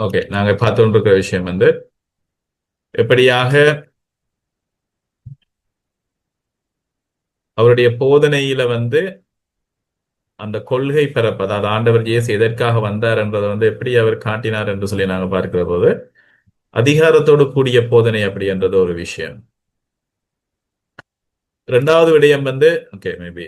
Okay நாங்க பார்த்து கொண்டிருக்கிற விஷயம் வந்து எப்படியாக அவருடைய போதனையில வந்து அந்த கொள்கை பிறப்பு அதாவது ஆண்டவர் இயேசு எதற்காக வந்தார் என்றதை வந்து எப்படி அவர் காட்டினார் என்று சொல்லி நாங்க பார்க்கிற போது அதிகாரத்தோடு கூடிய போதனை அப்படி என்றது ஒரு விஷயம். ரெண்டாவது விடயம் வந்து ஓகே மேபி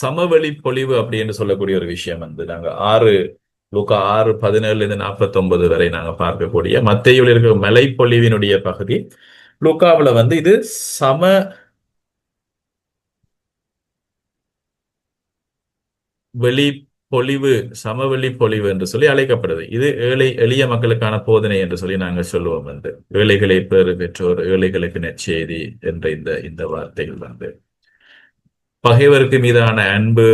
சமவெளி பொழிவு அப்படின்னு சொல்லக்கூடிய ஒரு விஷயம் வந்து நாங்க ஆறு லூக்கா ஆறு பதினேழுல இருந்து நாற்பத்தி ஒன்பது வரை நாங்க பார்க்கக்கூடிய மத்தையில் இருக்கிற மலைப்பொழிவினுடைய பகுதி. லூக்காவுல வந்து இது சம வெளி பொழிவு சமவெளி பொழிவு என்று சொல்லி அழைக்கப்படுது. இது ஏழை எளிய மக்களுக்கான போதனை என்று சொல்லி நாங்கள் சொல்லுவோம் வந்து. ஏழைகளை பெறு பெற்றோர் ஏழைகளுக்கு நெச்செய்தி என்ற இந்த இந்த வார்த்தைகள் வந்து. பகைவருக்கு மீதான அன்பு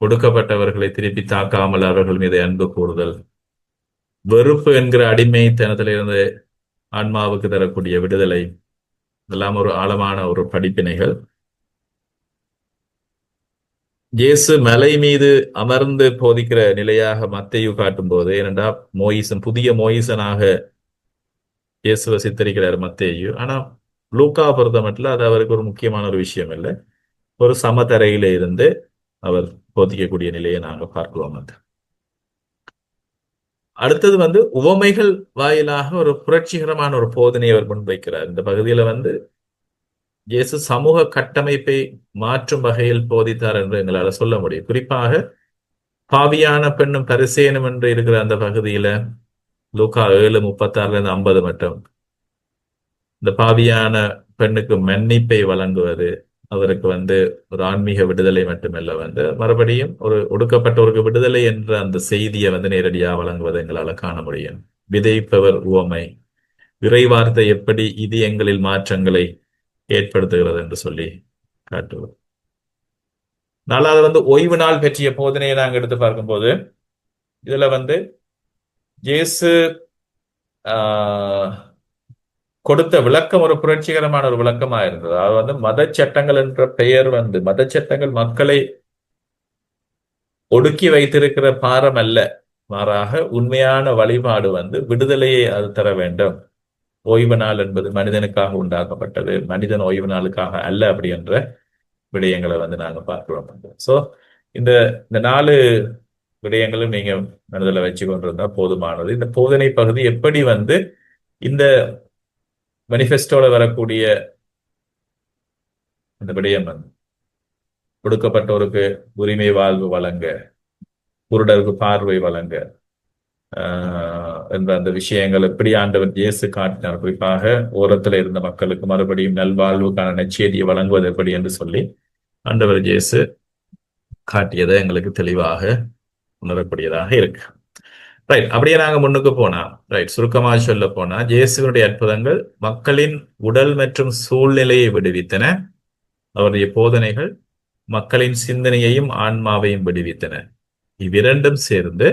ஒடுக்கப்பட்டவர்களை திருப்பி தாக்காமல் அவர்கள் மீது அன்பு கூறுதல். வெறுப்பு என்கிற அடிமைத்தனத்திலிருந்து ஆன்மாவுக்கு தரக்கூடிய விடுதலை. இதெல்லாம் ஒரு ஆழமான ஒரு படிப்பினைகள். இயேசு மலை மீது அமர்ந்து போதிக்கிற நிலையாக மத்தையு காட்டும் போது ஏனென்றா மோயிசன் புதிய மோயிசனாக இயேசுவை சித்தரிக்கிறார் மத்தேயு. ஆனா லூக்கா பொறுத்த மட்டும் அது அவருக்கு ஒரு முக்கியமான ஒரு விஷயம் இல்லை. ஒரு சமதரையில இருந்து அவர் போதிக்கக்கூடிய நிலையை நாங்க பார்க்கிறோம் அது. அடுத்தது வந்து உவமைகள் வாயிலாக ஒரு புரட்சிகரமான ஒரு போதனை அவர் முன்வைக்கிறார். இந்த பகுதியில வந்து இயேசு சமூக கட்டமைப்பை மாற்றும் வகையில் போதித்தார் என்று எங்களால் சொல்ல முடியும். குறிப்பாக பாவியான பெண்ணும் பரிசேனும் என்று இருக்கிற அந்த பகுதியில லூக்கா ஏழு முப்பத்தாறுல இருந்து ஐம்பது மட்டும். இந்த பாவியான பெண்ணுக்கு மன்னிப்பை வழங்குவது அவருக்கு வந்து ஒரு ஆன்மீக விடுதலை மட்டுமல்ல வந்து மறுபடியும் ஒரு ஒடுக்கப்பட்டவருக்கு விடுதலை என்ற அந்த செய்தியை வந்து நேரடியாக வழங்குவதை எங்களால காண முடியும். விதைப்பவர் உவமை. விரைவார்த்தை எப்படி இது எங்களில் மாற்றங்களை ஏற்படுத்துகிறது என்று சொல்லி காட்டுவது. நாலாவது வந்து ஓய்வு நாள் பற்றிய போதனையை நாங்கள் எடுத்து பார்க்கும்போது இதுல வந்து இயேசு ஆஹ் கொடுத்த விளக்கம் ஒரு புரட்சிகரமான ஒரு விளக்கமா இருந்தது. அது வந்து மத சட்டங்கள் என்ற பெயர் வந்து மத சட்டங்கள் மக்களை ஒடுக்கி வைத்திருக்கிற பாரம் அல்ல. மாறாக உண்மையான வழிபாடு வந்து விடுதலையை அது தர வேண்டும். ஓய்வு நாள் என்பது மனிதனுக்காக உண்டாக்கப்பட்டது. மனிதன் ஓய்வு நாளுக்காக அல்ல அப்படி என்ற விடயங்களை வந்து நாங்க பார்க்கிறோம். சோ இந்த இந்த நாலு விடயங்களும் நீங்க மனதில் வச்சு கொண்டிருந்தா போதுமானது. இந்த போதனை பகுதி எப்படி வந்து இந்த மேனிஃபெஸ்டோல வரக்கூடிய இந்த விடயம் வந்து கொடுக்கப்பட்டோருக்கு உரிமை வாழ்வு வழங்க குருடருக்கு பார்வை வழங்க என்ற அந்த விஷயங்கள் எப்படி ஆண்டவர் இயேசு காட்டினார். குறிப்பாக ஓரத்தில் இருந்த மக்களுக்கு மறுபடியும் நல்வாழ்வுக்கான நச்செய்தியை வழங்குவது எப்படி என்று சொல்லி ஆண்டவர் இயேசு காட்டியதை எங்களுக்கு தெளிவாக உணரக்கூடியதாக இருக்கு. ரைட் அப்படியே நாங்க முன்னுக்கு போனா ரைட் சுருக்கமாக சொல்ல போனா ஜேசுவனுடைய அற்புதங்கள் மக்களின் உடல் மற்றும் சூழ்நிலையை விடுவித்தன. அவருடைய போதனைகள் மக்களின் சிந்தனையையும் ஆன்மாவையும் விடுவித்தன. இவ்விரண்டும் சேர்ந்து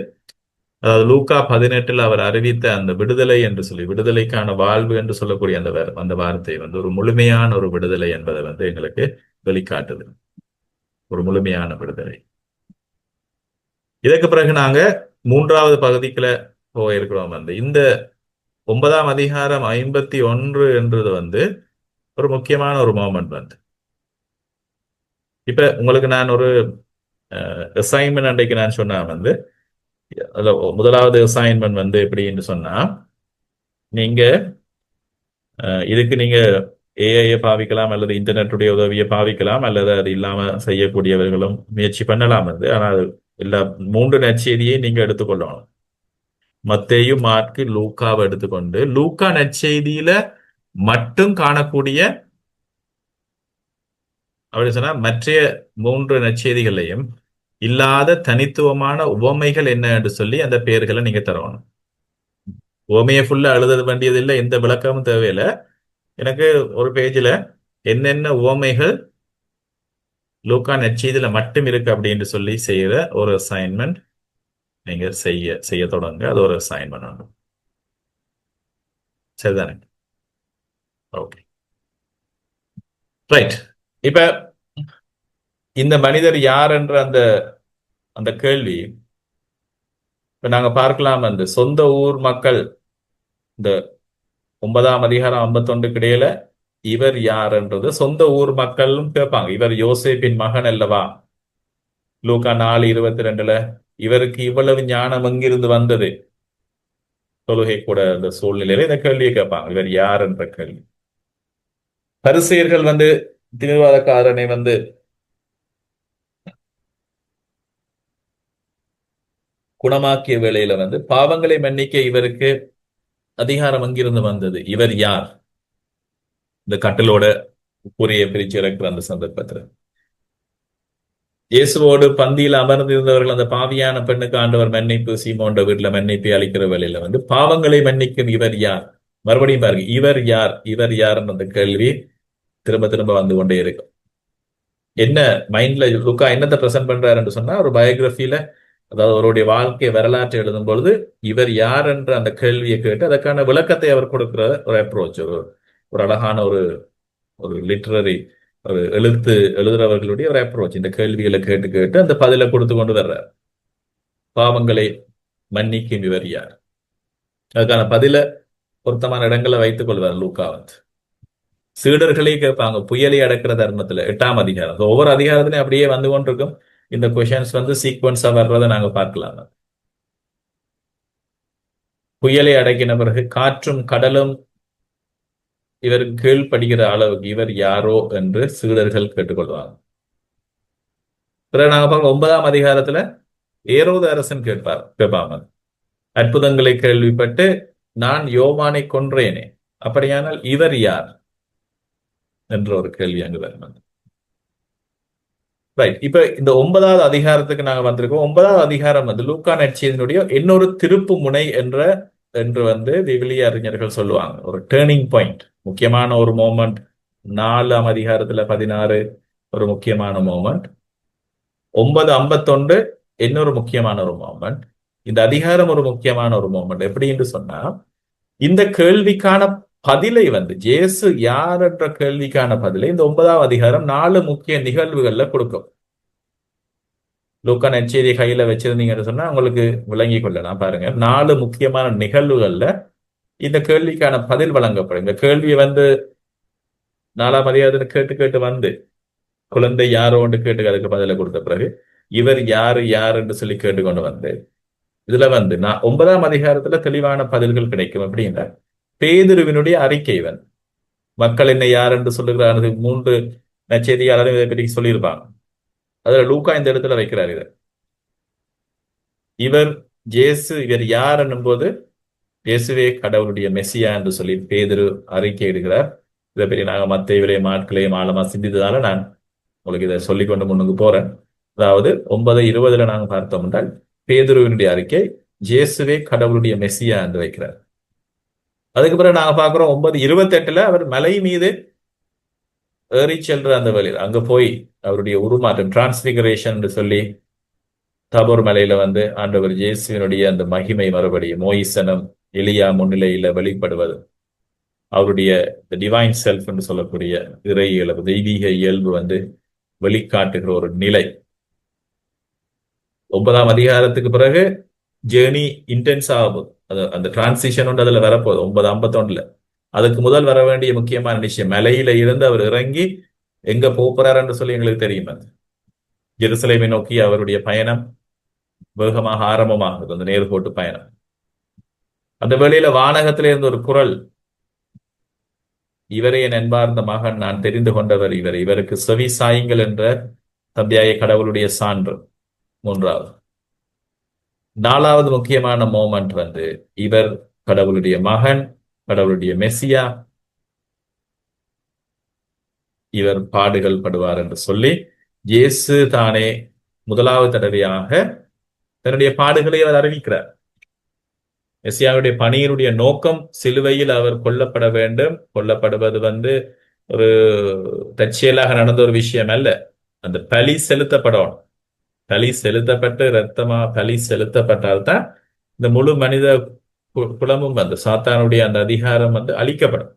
அதாவது லூக்கா பதினெட்டில் அவர் அறிவித்த அந்த விடுதலை என்று சொல்லி விடுதலைக்கான வாழ்வு என்று சொல்லக்கூடிய அந்த அந்த வார்த்தை வந்து ஒரு முழுமையான ஒரு விடுதலை என்பதை வந்து எங்களுக்கு வெளிக்காட்டுது. ஒரு முழுமையான விடுதலை. இதற்கு பிறகு நாங்க மூன்றாவது பகுதிக்குள்ள போயிருக்கிறோம் வந்து. இந்த ஒன்பதாம் அதிகாரம் ஐம்பத்தி ஒன்று என்றது வந்து ஒரு முக்கியமான ஒரு மோமெண்ட் வந்து. இப்ப உங்களுக்கு நான் ஒரு அசைன்மெண்ட் அன்றைக்கு நான் சொன்னா வந்து முதலாவது அசைன்மெண்ட் வந்து எப்படின்னு சொன்னா நீங்க இதுக்கு நீங்க ஏஐயை பாவிக்கலாம் அல்லது இன்டர்நெட்டுடைய உதவியை பாவிக்கலாம் அல்லது அது இல்லாம செய்யக்கூடியவர்களும் முயற்சி பண்ணலாம் வந்து. ஆனால் எல்லா மூன்று நற்செய்தியை நீங்க எடுத்துக்கொள்ளணும். மத்தேயும் மார்க்கு லூக்காவை எடுத்துக்கொண்டு லூக்கா நற்செய்தியில மட்டும் காணக்கூடிய அப்படி சொன்னா மற்ற மூன்று நற்செய்திகளையும் இல்லாத தனித்துவமான உவமைகள் என்ன என்று சொல்லி அந்த பெயர்களை நீங்க தரணும். உவமையை ஃபுல்லா எழுத வேண்டியதில்லை எந்த விளக்கமும் தேவையில்லை. எனக்கு ஒரு பேஜில் என்னென்ன உவமைகள் லூக்கா நற்செய்தியில மட்டும் இருக்கு அப்படின்னு சொல்லி செய்யற ஒரு அசைன்மெண்ட் நீங்க செய்ய செய்ய தொடங்க. அது ஒரு அசைன்மெண்ட் ஆகும். சரிதானே? ஓகே ரைட் இப்ப இந்த மனிதர் யார் என்ற அந்த அந்த கேள்வி இப்ப நாங்க பார்க்கலாம். அந்த சொந்த ஊர் மக்கள் இந்த ஒன்பதாம் அதிகாரம் ஐம்பத்தொண்டுக்கு இடையில இவர் யார் என்றது சொந்த ஊர் மக்களும் கேட்பாங்க. இவர் யோசேப்பின் மகன் அல்லவா? லூக்கா நாலு இருபத்தி ரெண்டுல இவருக்கு இவ்வளவு ஞானம் எங்கிருந்து வந்தது? தொழுகை கூட அந்த சூழ்நிலையில இந்த கேள்வியை கேட்பாங்க. இவர் யார் என்ற கேள்வி. பரிசெயர்கள் வந்து திமிர்வாதக்காரனை வந்து குணமாக்கிய வேளையில வந்து பாவங்களை மன்னிக்க இவருக்கு அதிகாரம் அங்கிருந்து வந்தது? இவர் யார்? இந்த கட்டலோட கூறிய பிரிச்சு இறக்குற அந்த சந்தர்ப்பத்துல. இயேசுவோடு பந்தியில் அமர்ந்திருந்தவர்கள் அந்த பாவியான பெண்ணுக்கு ஆண்டவர் மன்னிப்பு சீமோண்ட வீட்டுல மன்னிப்பை அளிக்கிற வேலையில வந்து பாவங்களை மன்னிக்கும் இவர் யார்? மறுபடியும் பாருங்க இவர் யார்? இவர் யார்ன்ற அந்த கேள்வி திரும்ப திரும்ப வந்து கொண்டே இருக்கும். என்ன மைண்ட்ல லுக்கா என்னத்தை பிரசன்ட் பண்றாருன்னு சொன்னா ஒரு பயோகிராஃபில அதாவது அவருடைய வாழ்க்கை வரலாற்றை எழுதும் பொழுது இவர் யார் என்ற அந்த கேள்வியை கேட்டு அதற்கான விளக்கத்தை அவர் கொடுக்கிற ஒரு அப்ரோச் ஒரு ஒரு அழகான ஒரு ஒரு லிட்ரரி ஒரு எழுத்து எழுதுறவர்களுடைய ஒரு அப்ரோச் இந்த கேள்விகளை கேட்டு கேட்டு அந்த பதிலை கொடுத்து கொண்டு வர்றார். பாவங்களை மன்னிக்கும் இவர் யார்? அதுக்கான பதில பொருத்தமான இடங்களை வைத்துக் கொள்வார் லூக்கா வந்து சீடர்களே கேட்பாங்க புயலை அடக்கிற தருணத்துல எட்டாம் அதிகாரம். ஒவ்வொரு அதிகாரத்திலையும் அப்படியே வந்து கொண்டிருக்கும். இந்த கொஷின்ஸ் வந்து சீக்வன்ஸா வர்றதை நாங்க பார்க்கலாம். புயலை அடக்கின பிறகு காற்றும் கடலும் இவர் கீழ்ப்படுகிற அளவுக்கு இவர் யாரோ என்று சீடர்கள் கேட்டுக்கொள்வாங்க. பிறகு நாங்க பார்க்க ஒன்பதாம் அதிகாரத்துல ஏரோத அரசன் கேட்பார் கேட்பாங்க. அற்புதங்களை கேள்விப்பட்டு நான் யோவானை கொன்றேனே அப்படியானால் இவர் யார் என்ற ஒரு கேள்வி அங்கு வரும் ரைட் இப்ப இந்த ஒன்பதாவது அதிகாரத்துக்கு நாங்க வந்திருக்கோம். ஒன்பதாவது அதிகாரம் வந்து லூக்கா நட்சியனுடைய இன்னொரு திருப்பு முனை என்ற என்று வந்து விவிலிய அறிஞர்கள் சொல்லுவாங்க. ஒரு டேர்னிங் பாயிண்ட் முக்கியமான ஒரு மோமெண்ட் நாலாம் அதிகாரத்துல பதினாறு ஒரு முக்கியமான மோமெண்ட் ஒன்பது ஐம்பத்தொன்று இன்னொரு முக்கியமான ஒரு மோமெண்ட் இந்த அதிகாரம் ஒரு முக்கியமான ஒரு மோமெண்ட் எப்படின்னு சொன்னா இந்த கேள்விக்கான பதிலை வந்து ஜேசு யார் என்ற கேள்விக்கான பதிலை இந்த ஒன்பதாம் அதிகாரம் நாலு முக்கிய நிகழ்வுகள்ல கொடுக்கும். லூக்கா நெச்சேரி கையில வச்சிருந்தீங்கன்னு சொன்னா உங்களுக்கு விளங்கி கொள்ளலாம் பாருங்க. நாலு முக்கியமான நிகழ்வுகள்ல இந்த கேள்விக்கான பதில் வழங்கப்படும். இந்த கேள்வியை வந்து நாலாம் அதிகாரத்துல கேட்டு கேட்டு வந்து குழந்தை யாரோ ஒன்று கேட்டு அதுக்கு பதில கொடுத்த பிறகு இவர் யாரு யார் என்று சொல்லி கேட்டுக்கொண்டு வந்து இதுல வந்து நான் ஒன்பதாம் அதிகாரத்துல தெளிவான பதில்கள் கிடைக்கும் அப்படின்னா பேதுருவினுடைய அறிக்கை இவன். மக்கள் என்ன யார் என்று சொல்லுகிறார். மூன்று நச்செய்தியாளரும் இதை பற்றி சொல்லியிருப்பாங்க. அதுல லூக்கா இந்த இடத்துல வைக்கிறார் இதை. இவர் ஜேசு இவர் யார் என்னும் போது இயேசுவே கடவுளுடைய மெஸ்ஸியா என்று சொல்லி பேதுரு அறிக்கை இடுகிறார். இதை பற்றி நாங்கள் மத்த இவரையும் ஆட்களையும் ஆழமா சிந்தித்ததால நான் உங்களுக்கு இதை சொல்லிக்கொண்டு முன்னுக்கு போறேன். அதாவது ஒன்பது இருபதுல நாங்கள் பார்த்தோம் என்றால் பேதுருவினுடைய அறிக்கை ஜேசுவே கடவுளுடைய மெஸ்ஸியா என்று வைக்கிறார். அதுக்கு பிறகு நாங்க பாக்குறோம் ஒன்பது இருபத்தி எட்டுல அவர் மலை மீது ஏறி செல்ற அந்த வழியில் அங்க போய் அவருடைய உருமாற்றம் டிரான்ஸ்பிகரேஷன் சொல்லி தபோர் மலையில வந்து ஆண்டவர் ஜேசுவினுடைய அந்த மகிமை மறுபடியும் மோயிசனம் எளியா முன்னிலையில வெளிப்படுவது. அவருடைய டிவைன் செல்ஃப் என்று சொல்லக்கூடிய இறை இயல்பு தெய்வீக இயல்பு வந்து வெளிக்காட்டுகிற ஒரு நிலை. ஒன்பதாம் அதிகாரத்துக்கு பிறகு ஜேர்னி இன்டென்ஸ் ஆகும். அது அந்த டிரான்சிஷன் ஒன்று அதுல வரப்போகுது ஒன்பது ஐம்பத்தொன்னுல. அதுக்கு முதல் வர வேண்டிய முக்கியமான விஷயம் மலையில இருந்து அவர் இறங்கி எங்க போறாருன்னு சொல்லி எங்களுக்கு தெரியும் அது. ஜெருசலேமை நோக்கி அவருடைய பயணம் வேகமாக ஆரம்பமாகுது அந்த நேர்கோட்டு பயணம். அந்த வேளையில வானகத்தில இருந்த ஒரு குரல் இவரே என் அன்பார்ந்த மகன் நான் தெரிந்து கொண்டவர் இவர். இவருக்கு செவி சாயுங்கள் என்ற தம்பியாய கடவுளுடைய சான்று. மூன்றாவது நாலாவது முக்கியமான மோமெண்ட் வந்து இவர் கடவுளுடைய மகன் கடவுளுடைய மெஸ்ஸியா இவர் பாடுகள் படுவார் என்று சொல்லி இயேசு தானே முதலாவது தடவையாக தன்னுடைய பாடுகளை அவர் அறிவிக்கிறார். மெஸ்ஸியாவுடைய பணியினுடைய நோக்கம் சிலுவையில் அவர் கொல்லப்பட வேண்டும். கொல்லப்படுவது வந்து ஒரு தற்செயலாக நடந்த ஒரு விஷயம் அல்ல. அந்த பலி செலுத்தப்படணும். பலி செலுத்தப்பட்டு ரத்தமா பலி செலுத்தப்பட்டால்தான் இந்த முழு மனித குலமும் வந்து சாத்தானுடைய அந்த அதிகாரம் வந்து அழிக்கப்படும்.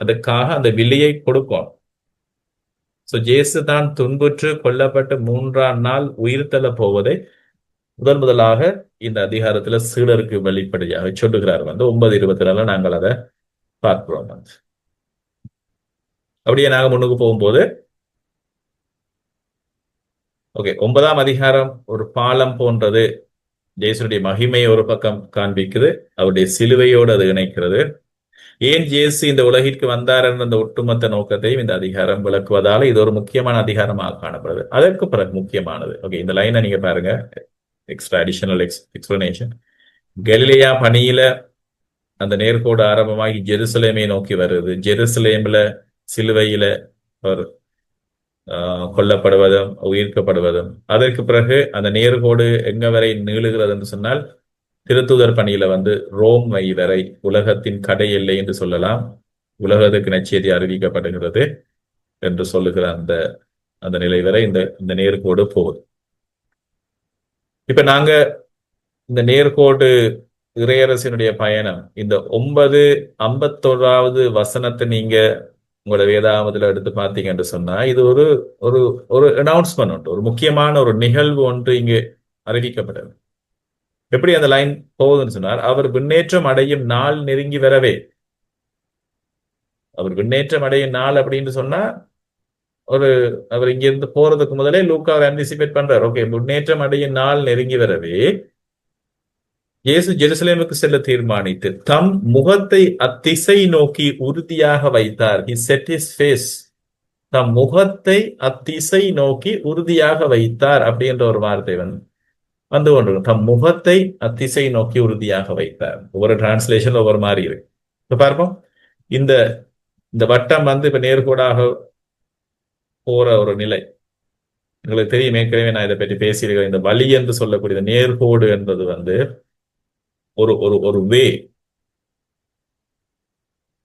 அதுக்காக அந்த விலையை கொடுக்கும் சோ ஜேசு தான் துன்புற்று கொல்லப்பட்டு மூன்றாம் நாள் உயிர் தள்ள போவதை முதன் முதலாக இந்த அதிகாரத்துல சீடருக்கு வெளிப்படையாக சொல்லுகிறார் வந்து. ஒன்பது இருபத்தி நாலு நாங்கள் அதை பார்க்கிறோம் வந்து. அப்படியே நாங்க முன்னுக்கு போகும்போது ஓகே ஒன்பதாம் அதிகாரம் ஒரு பாலம் போன்றது. ஜேசுடைய மகிமையை ஒரு பக்கம் காண்பிக்குது அவருடைய சிலுவையோடு அது இணைக்கிறது. ஏன் ஜேசு இந்த உலகிற்கு வந்தார் என்ற அந்த ஒட்டுமொத்த நோக்கத்தையும் இந்த அதிகாரம் விளக்குவதால இது ஒரு முக்கியமான அதிகாரமாக காணப்படுது. அதற்கு பிறகு முக்கியமானது. ஓகே இந்த லைனை நீங்க பாருங்க. எக்ஸ்ட்ரா அடிஷனல் எக்ஸ் எக்ஸ்பிளனேஷன் கலிலியா பணியில அந்த நேர்கோடு ஆரம்பமாகி ஜெருசலேமை நோக்கி வருது. ஜெருசலேம்ல சிலுவையில அவர் ஆஹ், கொல்லப்படுவதும் உயிர்க்கப்படுவதும். அதற்கு பிறகு அந்த நேர்கோடு எங்க வரை நீளுகிறது என்று சொன்னால் திருத்துதர் பணியில வந்து ரோம் வை வரை உலகத்தின் கடை எல்லை என்று சொல்லலாம். உலகத்துக்கு நச்செய்தி அறிவிக்கப்படுகிறது என்று சொல்லுகிற அந்த அந்த நிலை வரை இந்த இந்த நேர்கோடு போகுது. இப்ப நாங்க இந்த நேர்கோடு இறையரசினுடைய பயணம் இந்த ஒன்பது ஐம்பத்தோராவது வசனத்தை நீங்க உங்களோட வேதாகமத்துல எடுத்து பார்த்தீங்க என்று சொன்னா இது ஒரு ஒரு ஒரு அனௌன்ஸ்மெண்ட் உண்டு ஒரு முக்கியமான ஒரு நிகழ்வு ஒன்று இங்கு அறிவிக்கப்பட்டது. எப்படி அந்த லைன் போகுதுன்னு சொன்னார் அவர் விண்ணேற்றம் அடையும் நாள் நெருங்கி வரவே. அவர் விண்ணேற்றம் அடையும் நாள் அப்படின்னு சொன்னா ஒரு அவர் இங்கிருந்து போறதுக்கு முதலே லூக்கா அவர் ஆன்டிசிபேட் பண்றார். ஓகே முன்னேற்றம் அடையும் நாள் நெருங்கி வரவே இயேசு ஜெருசலேமுக்கு செல்ல தீர்மானித்து தம் முகத்தை அத்திசை நோக்கி உறுதியாக வைத்தார். ஹி செட் இஸ் ஃபேஸ் தம் முகத்தை அத்திசை நோக்கி உறுதியாக வைத்தார் அப்படின்ற ஒரு வார்த்தை வந்து வந்து கொண்டிருக்கும் தம் முகத்தை அத்திசை நோக்கி உறுதியாக வைத்தார். ஒவ்வொரு டிரான்ஸ்லேஷன் ஒவ்வொரு மாதிரி இருக்கு. இப்ப பார்ப்போம். இந்த இந்த வட்டம் வந்து இப்ப நேர்கோடாக போற ஒரு நிலை. உங்களுக்கு தெரியும் ஏற்கனவே நான் இதை பற்றி பேசியிருக்கிறேன். இந்த வழி என்று சொல்லக்கூடிய நேர்கோடு என்பது வந்து ஒரு ஒரு ஒரு வே.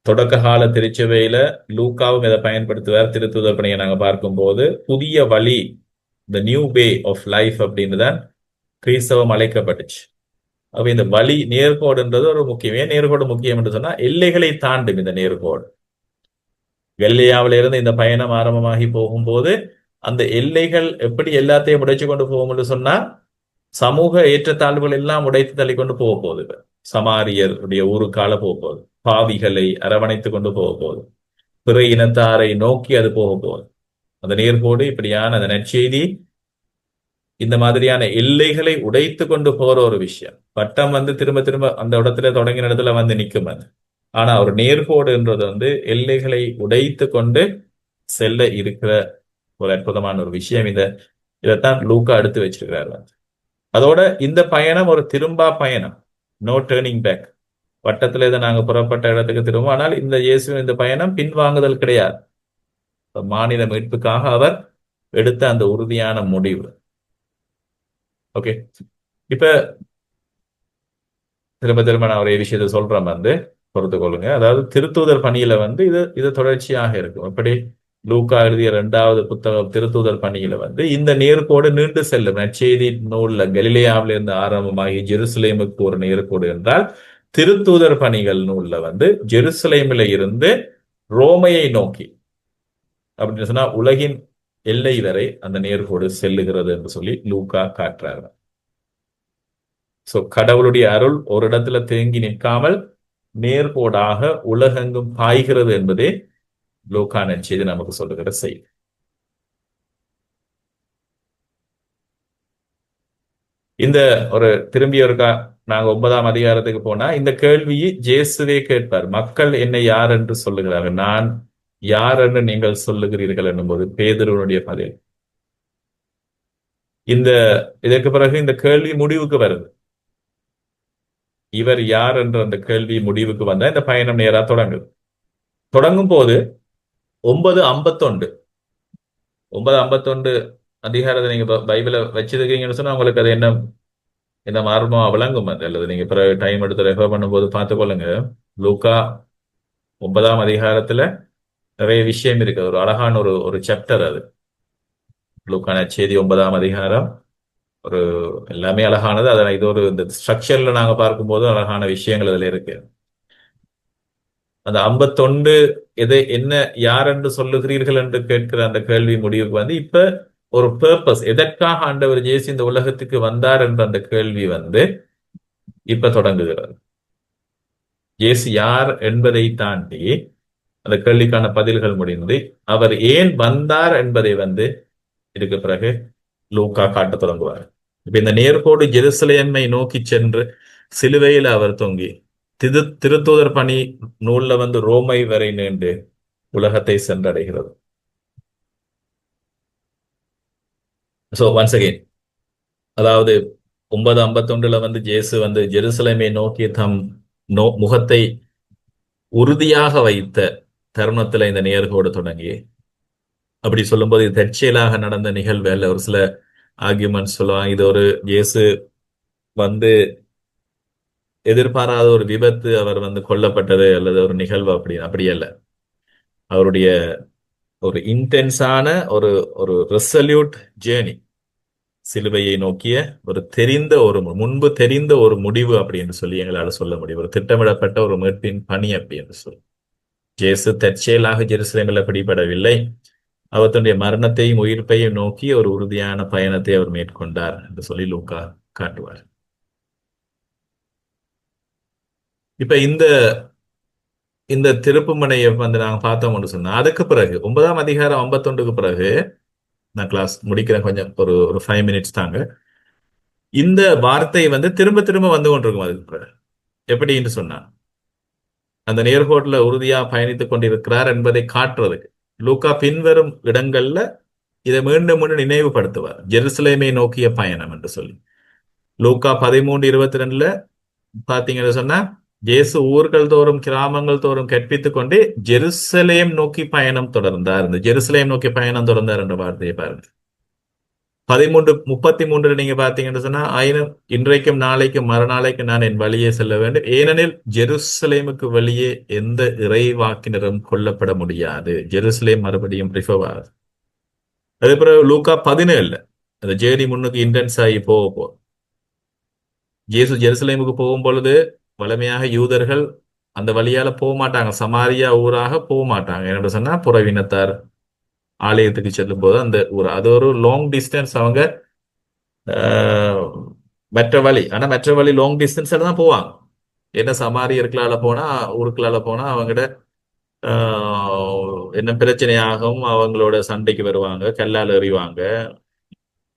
தொடக்க கால திருச்சபையில லூக்காவும் இதை பயன்படுத்துவார். திருத்துதல் பணியை நாங்க பார்க்கும்போது புதிய வழி the new way of life அப்படின்னு தான் கிறிஸ்தவம் அழைக்கப்பட்டுச்சு. அப்ப இந்த வழி நேர்கோடுன்றது ஒரு முக்கியம். ஏன் நேர்கோடு முக்கியம் என்று சொன்னா எல்லைகளை தாண்டும் இந்த நேர்கோடு. கல்லியாவில இருந்து இந்த பயணம் ஆரம்பமாகி போகும்போது அந்த எல்லைகள் எப்படி எல்லாத்தையும் உடைச்சு கொண்டு போகும்னு சொன்னா சமூக ஏற்றத்தாழ்வுகள் எல்லாம் உடைத்து தள்ளி கொண்டு போக போகுது. சமாரியருடைய ஊருக்கால போக போகுது. பாவிகளை அரவணைத்து கொண்டு போக போகுது. பிற இனத்தாரை நோக்கி அது போக போகுது. அந்த நேர்கோடு இப்படியான அந்த நற்செய்தி இந்த மாதிரியான எல்லைகளை உடைத்து கொண்டு போற ஒரு விஷயம். பட்டம் வந்து திரும்ப திரும்ப அந்த இடத்துல தொடங்கின இடத்துல வந்து நிற்கும் அது. ஆனா ஒரு நேர்கோடுன்றது வந்து எல்லைகளை உடைத்து கொண்டு செல்ல இருக்கிற ஒரு அற்புதமான ஒரு விஷயம் இந்த இதைத்தான் லூக்கா எடுத்து வச்சிருக்கிறார் வந்து. அதோட இந்த பயணம் ஒரு திரும்பா பயணம். நோ டேர்னிங் பேக் வட்டத்துல இதை நாங்க புறப்பட்ட இடத்துக்கு திரும்ப ஆனால் இந்த இயேசு இந்த பயணம் பின்வாங்குதல் கிடையாது. மாநில மீட்புக்காக அவர் எடுத்த அந்த உறுதியான முடிவு. ஓகே இப்ப திரும்ப திரும்ப நான் ஒரே விஷயத்த சொல்றேன் வந்து. பொறுத்து கொள்ளுங்க. அதாவது திருத்தூதர் பணியில வந்து இது இது தொடர்ச்சியாக இருக்கும். எப்படி லூக்கா எழுதிய இரண்டாவது புத்தகம் திருத்தூதர் பணியில வந்து இந்த நேர்கோடு நீண்டு செல்லும். நற்செய்தி நூல்ல கலிலேயாவில இருந்து ஆரம்பமாகி ஜெருசலேமுக்கு ஒரு நேர்கோடு என்றால் திருத்தூதர் பணிகள் நூல்ல வந்து ஜெருசலேமில இருந்து ரோமையை நோக்கி அப்படின்னு சொன்னா உலகின் எல்லை வரை அந்த நேர்கோடு செல்லுகிறது என்று சொல்லி லூக்கா காட்டுறாரு சோ கடவுளுடைய அருள் ஒரு இடத்துல தேங்கி நிற்காமல் நேர்கோடாக உலகெங்கும் பாய்கிறது என்பதே லோகான செய்தி நமக்கு சொல்லுகிற செய்தி. இந்த ஒரு திரும்பி ஒருக்கா நாங்க ஒன்பதாம் அதிகாரத்துக்கு போனா இந்த கேள்வியை ஜேசுவே கேட்பார். மக்கள் என்னை யார் என்று சொல்லுகிறார்கள்? நான் யார் என்று நீங்கள் சொல்லுகிறீர்கள் என்னும்போது பேதருவனுடைய பதில். இந்த இதற்கு பிறகு இந்த கேள்வி முடிவுக்கு வருது. இவர் யார் என்ற அந்த கேள்வி முடிவுக்கு வந்தா இந்த பயணம் நேரா தொடங்குது. தொடங்கும் போது ஒன்பது ஐம்பத்தொண்டு ஒன்பது ஐம்பத்தொண்டு அதிகாரத்தை நீங்க ப- பைபிள வச்சிருக்கீங்கன்னு சொன்னா உங்களுக்கு அது என்ன என்ன மார்மமா விளங்கும்? அது அல்லது நீங்க பிறகு டைம் எடுத்து ரெஃபர் பண்ணும்போது பார்த்துக்கொள்ளுங்க லூக்கா ஒன்பதாம் அதிகாரத்துல நிறைய விஷயம் இருக்கு. ஒரு அழகான ஒரு ஒரு சாப்டர் அது. லூக்கான செய்தி ஒன்பதாம் அதிகாரம் ஒரு எல்லாமே அழகானது. அதில் இது ஒரு இந்த ஸ்ட்ரக்சர்ல நாங்க பார்க்கும்போது அழகான விஷயங்கள் அதுல இருக்கு. அந்த ஐம்பத்தொண்டு எதை என்ன யார் என்று சொல்லுகிறீர்கள் என்று கேட்கிற அந்த கேள்வி முடிவுக்கு வந்து இப்ப ஒரு பர்பஸ் எதற்காக ஆண்டவர் இயேசு இந்த உலகத்துக்கு வந்தார் என்ற அந்த கேள்வி வந்து இப்ப தொடங்குகிறது. ஜேசி யார் என்பதை தாண்டி அந்த கேள்விக்கான பதில்கள் முடிந்து அவர் ஏன் வந்தார் என்பதை வந்து இதுக்கு பிறகு லூக்கா காட்ட தொடங்குவார். இப்ப இந்த நேர்கோடு ஜெருசலேமை நோக்கி சென்று சிலுவையில் அவர் தொங்கி திரு திருத்தூதர் பணி நூல்ல வந்து ரோமை வரை நீண்டு உலகத்தை சென்றடைகிறது. சோ ஒன்ஸ் அகெயின் அதாவது ஒன்பது ஐம்பத்தொன்றுல வந்து ஜேசு வந்து ஜெருசலேமை நோக்கி தம் நோ முகத்தை உறுதியாக வைத்த தருணத்துல இந்த நேர்கோடு தொடங்கி அப்படி சொல்லும்போது தற்செயலாக நடந்த நிகழ்வு அல்ல. ஒரு சில ஆர்கியூமெண்ட் சொல்லுவாங்க இது ஒரு இயேசு வந்து எதிர்பாராத ஒரு விபத்து அவர் வந்து கொல்லப்பட்டது அல்லது ஒரு நிகழ்வு அப்படி அப்படி அல்ல. அவருடைய ஒரு இன்டென்ஸான ஒரு ஒரு ரெசல்யூட் ஜேர்னி சிலுவையை நோக்கிய ஒரு தெரிந்த ஒரு முன்பு தெரிந்த ஒரு முடிவு அப்படி என்று சொல்லி எங்களால் சொல்ல முடியும். ஒரு திட்டமிடப்பட்ட ஒரு மீட்பின் பணி அப்படி என்று சொல்லி. ஜேசு தற்செயலாக ஜெருசலேமில் பிடிபடவில்லை. அவர் தன்னுடைய மரணத்தையும் உயிர்ப்பையும் நோக்கி ஒரு உறுதியான பயணத்தை அவர் மேற்கொண்டார் என்று சொல்லி லூக்கா காட்டுவார். இப்ப இந்த இந்த திருப்புமனையை வந்து நாங்க பார்த்தோம்னு சொன்னா அதுக்கு பிறகு ஒன்பதாம் அதிகாரம் ஐம்பத்தொண்டுக்கு பிறகு நான் கிளாஸ் முடிக்கிறேன் கொஞ்சம் ஒரு ஒரு ஃபைவ் மினிட்ஸ் தாங்க. இந்த வார்த்தை வந்து திரும்ப திரும்ப வந்து கொண்டிருக்கும் அதுக்கு பிறகு. எப்படின்னு சொன்னா அந்த நேர்கோட்டில் உறுதியா பயணித்துக் கொண்டிருக்கிறார் என்பதை காட்டுறதுக்கு. லூக்கா பின்வரும் இடங்கள்ல இதை மீண்டும் மீண்டும் நினைவுபடுத்துவார். ஜெருசலேமை நோக்கிய பயணம் என்று சொல்லி. லூக்கா பதிமூன்று இருபத்தி ரெண்டுல பாத்தீங்கன்னு சொன்னா இயேசு ஊர்கள் தோறும் கிராமங்கள் தோறும் கற்பித்துக் கொண்டே ஜெருசலேம் நோக்கி பயணம் தொடர்ந்தார். இந்த ஜெருசலேம் நோக்கி பயணம் தொடர்ந்தார் என்ற வார்த்தையை பாருங்க. பதிமூன்று முப்பத்தி மூன்றுல நீங்க பாத்தீங்கன்னு சொன்னா ஆயினும் இன்றைக்கும் நாளைக்கும் மறுநாளைக்கும் நான் என் வழியே செல்ல வேண்டும். ஏனெனில் ஜெருசலேமுக்கு வெளியே எந்த இறைவாக்கினரும் கொல்லப்பட முடியாது. ஜெருசலேம் மறுபடியும் ரிஃபர் ஆகுது அதுக்கப்புறம் பிறகு லூக்கா பதினேழுல அந்த ஜேர்னி முன்னுக்கு இன்டென்ஸ் ஆகி போக போ ஜேசு ஜெருசலேமுக்கு போகும் பொழுது வலிமையாக யூதர்கள் அந்த வழியால போக மாட்டாங்க. சமாரியா ஊராக போக மாட்டாங்க. என்ன சொன்னா புறவினத்தார் ஆலயத்துக்கு செல்லும் போது அந்த ஒரு அது ஒரு லாங் டிஸ்டன்ஸ் அவங்க மற்ற வழி. ஆனா மற்ற வழி லாங் டிஸ்டன்ஸ்ல தான் போவாங்க. என்ன சமாரியர்களால போனா ஊருக்களால போனா போனால் ஆஹ், என்ன பிரச்சனையாகும் அவங்களோட சண்டைக்கு வருவாங்க கல்லால் எறிவாங்க.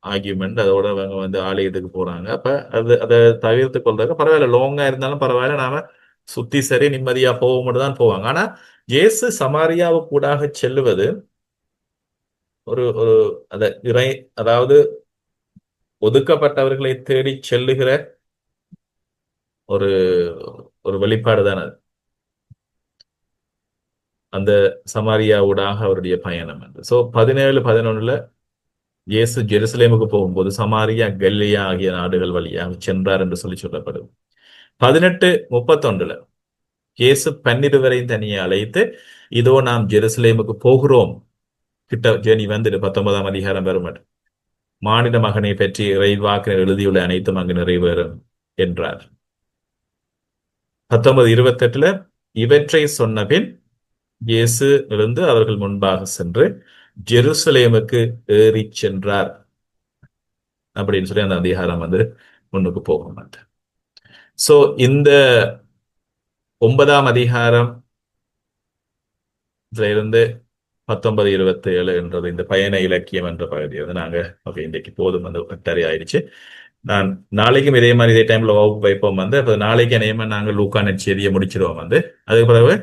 ஆர்கியூமெண்ட் அதோட அவங்க வந்து ஆலயத்துக்கு போறாங்க. அப்ப அது அதை தவிர்த்து கொள்றதுக்கு பரவாயில்ல. லாங்கா இருந்தாலும் பரவாயில்ல. நாம சுத்தி சரி நிம்மதியா போக மட்டும் தான் போவாங்க. ஆனா இயேசு சமாரியாவுக்கு கூடாக செல்லுவது ஒரு ஒரு அந்த இறை அதாவது ஒதுக்கப்பட்டவர்களை தேடி செல்லுகிற ஒரு ஒரு வெளிப்பாடு தான் அது. அந்த சமாரியா ஊடாக அவருடைய பயணம் என்று சோ பதினேழு பதினொன்னுல இயேசு ஜெருசலேமுக்கு போகும்போது சமாரியா கல்லியா ஆகிய நாடுகள் வழியாக சென்றார் என்று சொல்லி சொல்லப்படும். பதினெட்டு முப்பத்தொன்றுல இயேசு பன்னிருவரையும் தனியை அழைத்து இதோ நாம் ஜெருசலேமுக்கு போகிறோம். கிட்ட ஜேர்னி வந்துட்டு பத்தொன்பதாம் அதிகாரம் வரும் மாநில மகனை பற்றி இறைவாக்கினர் எழுதியுள்ள அனைத்தும் அங்கு நிறைவேறும் என்றார். பத்தொன்பது இருபத்தெட்டுல இவற்றை சொன்ன பின் இயேசு எழுந்து அவர்கள் முன்பாக சென்று ஜெருசலேமுக்கு ஏறிச் சென்றார். அப்படின்னு சொல்லி அந்த அதிகாரம் வந்து முன்னுக்கு போக மாட்டேன் சோ இந்த ஒன்பதாம் அதிகாரம் இதுல இருந்து பத்தொன்பது இருபத்தி ஏழு என்றது இந்த பயண இலக்கியம் என்ற பகுதி. வந்து நாங்க ஓகே இன்றைக்கு போதும். வந்து கட்டறி ஆயிடுச்சு. நான் நாளைக்கும் இதே மாதிரி இதே டைம்ல வகுப்பு வைப்போம் வந்து அப்போ நாளைக்கு அநேகமா நாங்க லூக்கான செய்தியை முடிச்சிருவோம் வந்து. அதுக்கு பிறகு